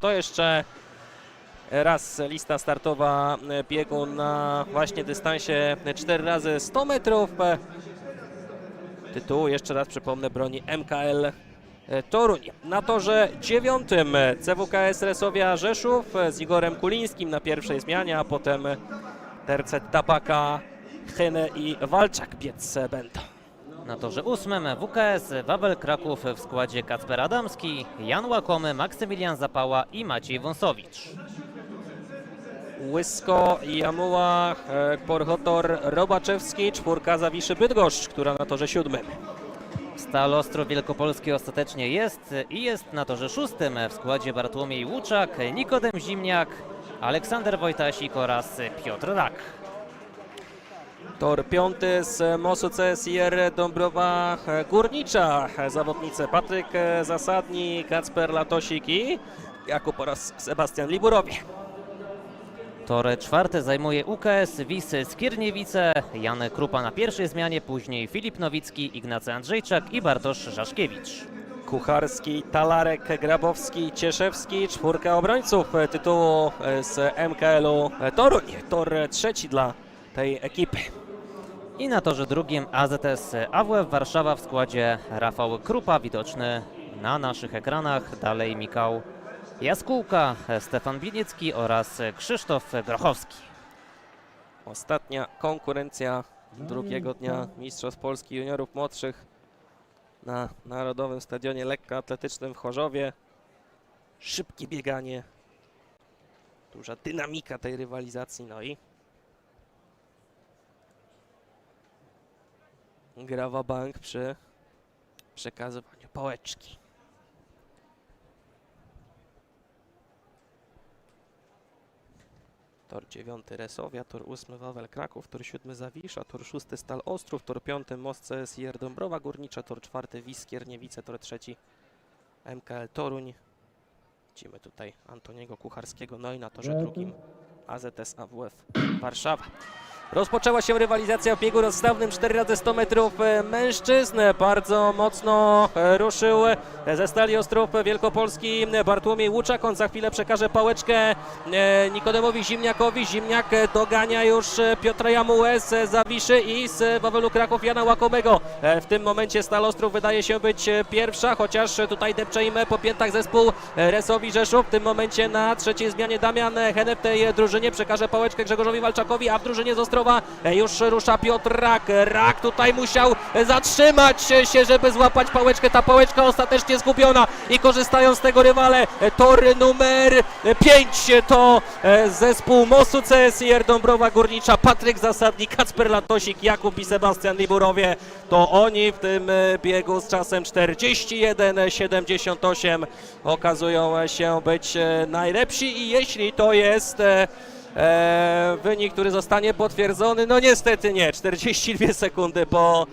To jeszcze raz lista startowa biegu na właśnie dystansie 4 razy 100 metrów. Tytułu jeszcze raz przypomnę broni MKL Toruń. Na torze dziewiątym CWKS Resowia Rzeszów z Igorem Kulińskim na pierwszej zmianie, a potem tercet Tabaka, Hene i Walczak biec będą. Na torze ósmym WKS Wawel Kraków w składzie Kacper Adamski, Jan Łakomy, Maksymilian Zapała i Maciej Wąsowicz. Łysko, Jamuła, e, Porchotor, Robaczewski, czwórka Zawiszy Bydgoszcz, która na torze siódmym. Stal Ostrów Wielkopolski ostatecznie jest i jest na torze szóstym w składzie Bartłomiej Łuczak, Nikodem Zimniak, Aleksander Wojtasik oraz Piotr Rak. Tor piąty z Mosu CSIR Dąbrowa Górnicza. Zawodnicy Patryk Zasadni, Kacper Latosik i Jakub oraz Sebastian Liburowie. Tor czwarty zajmuje UKS Wis Skierniewice, Jan Krupa na pierwszej zmianie, później Filip Nowicki, Ignacy Andrzejczak i Bartosz Żaszkiewicz. Kucharski, Talarek, Grabowski, Cieszewski, czwórka obrońców tytułu z MKL-u Toruń. Tor trzeci dla tej ekipy. I na torze drugim AZS AWF Warszawa w składzie Rafał Krupa, widoczny na naszych ekranach. Dalej Mikał Jaskółka, Stefan Biniecki oraz Krzysztof Grochowski. Ostatnia konkurencja drugiego dnia Mistrzostw Polski Juniorów Młodszych na Narodowym Stadionie Lekkoatletycznym w Chorzowie. Szybkie bieganie, duża dynamika tej rywalizacji, no i grawa bank przy przekazywaniu pałeczki. Tor 9 Resowia, tor 8 Wawel Kraków, tor 7 Zawisza, tor 6 Stal Ostrów, tor 5 Most CSIR Dąbrowa Górnicza, tor 4 Wiskierniewice, tor 3 MKL Toruń. Widzimy tutaj Antoniego Kucharskiego, no i na torze drugim AZS AWF Warszawa. Rozpoczęła się rywalizacja w biegu rozstawnym 4 razy 100 metrów e, mężczyzn. Bardzo mocno e, ruszył e, ze Stali Ostrów Wielkopolski Bartłomiej Łuczak. On za chwilę przekaże pałeczkę Nikodemowi Zimniakowi. Zimniak dogania już Piotra Jamułę z Zawiszy i z Wawelu Kraków Jana Łakomego. W tym momencie Stal Ostrów wydaje się być pierwsza, chociaż tutaj depcze po piętach zespół Resowi Rzeszów. W tym momencie na trzeciej zmianie Damian Hene w tej drużynie przekaże pałeczkę Grzegorzowi Walczakowi, a w drużynie z Ostrowa e, już rusza Piotr Rak. Rak tutaj musiał zatrzymać się, żeby złapać pałeczkę. Ta pałeczka ostatecznie zgubiona i korzystają z tego rywale. Tor numer 5 to e, zespół Mosu CSIR Dąbrowa Górnicza, Patryk Zasadnik, Kacper Latosik, Jakub i Sebastian Liburowie. To oni w tym e, biegu z czasem 41-78 okazują się być e, najlepsi i jeśli to jest e, wynik, który zostanie potwierdzony, no niestety nie, 42 sekundy po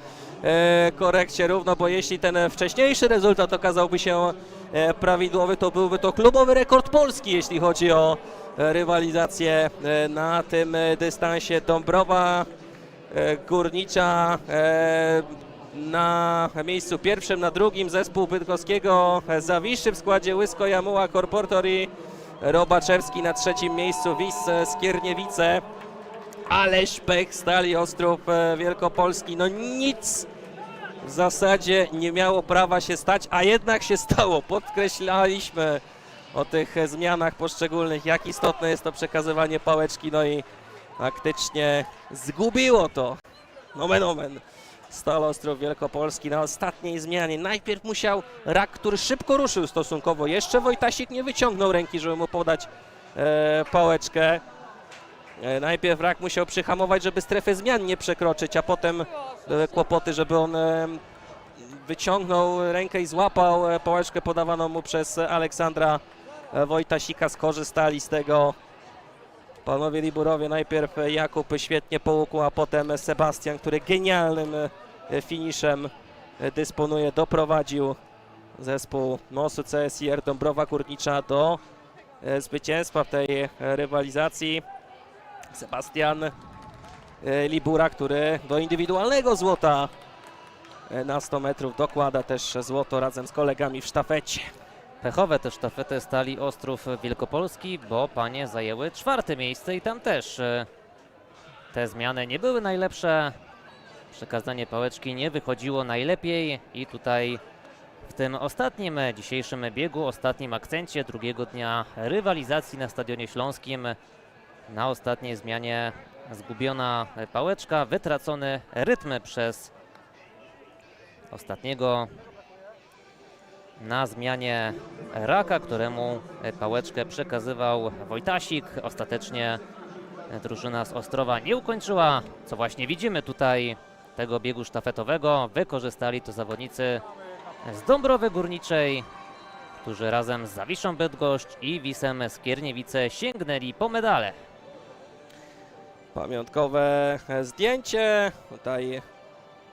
e, korekcie równo, bo jeśli ten wcześniejszy rezultat okazałby się e, prawidłowy, to byłby to klubowy rekord Polski, jeśli chodzi o rywalizację e, na tym e, dystansie. Dąbrowa e, Górnicza na miejscu pierwszym, na drugim zespół Bydgoskiego Zawiszy w składzie Łysko, Jamuła, Korportor i Robaczewski na trzecim miejscu, Wis e, Skierniewice. Ależ pech Stali Ostrów e, Wielkopolski, no nic w zasadzie nie miało prawa się stać, a jednak się stało. Podkreślaliśmy o tych e, zmianach poszczególnych, jak istotne jest to przekazywanie pałeczki, no i faktycznie zgubiło to. Nomen omen. Stal Ostrów Wielkopolski na ostatniej zmianie. Najpierw musiał Rak, który szybko ruszył stosunkowo. Jeszcze Wojtasik nie wyciągnął ręki, żeby mu podać e, pałeczkę. E, najpierw Rak musiał przyhamować, żeby strefę zmian nie przekroczyć, a potem były kłopoty, żeby on e, wyciągnął rękę i złapał e, pałeczkę podawaną mu przez Aleksandra e, Wojtasika. Skorzystali z tego panowie Liburowie. Najpierw Jakub świetnie połukł, a potem Sebastian, który genialnym e, finiszem e, dysponuje, doprowadził zespół Mosu CSIR Dąbrowa Górnicza do e, zwycięstwa w tej e, rywalizacji. Sebastian e, Libura, który do indywidualnego złota e, na 100 metrów dokłada też złoto razem z kolegami w sztafecie. pechowe te sztafety Stali Ostrów Wielkopolski, bo panie zajęły czwarte miejsce i tam też e, te zmiany nie były najlepsze. Przekazanie pałeczki nie wychodziło najlepiej i tutaj w tym ostatnim dzisiejszym biegu, ostatnim akcencie drugiego dnia rywalizacji na Stadionie Śląskim na ostatniej zmianie zgubiona pałeczka, wytracony rytm przez ostatniego na zmianie Raka, któremu pałeczkę przekazywał Wojtasik. Ostatecznie drużyna z Ostrowa nie ukończyła, co właśnie widzimy tutaj tego biegu sztafetowego. Wykorzystali to zawodnicy z Dąbrowy Górniczej, którzy razem z Zawiszą Bydgoszcz i Wisem Skierniewice sięgnęli po medale. Pamiątkowe zdjęcie. Tutaj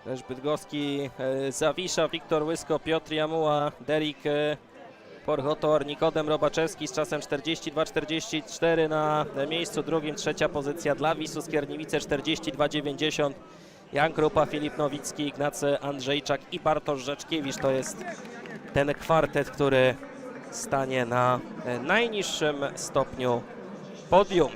też bydgoski e, Zawisza, Wiktor Łysko, Piotr Jamuła, Derik e, Porchotor, Nikodem Robaczewski z czasem 42-44 na miejscu drugim. Trzecia pozycja dla Wisu Skierniewice 42-90. Jan Krupa, Filip Nowicki, Ignacy Andrzejczak i Bartosz Rzeczkiewicz. To jest ten kwartet, który stanie na e, najniższym stopniu podium.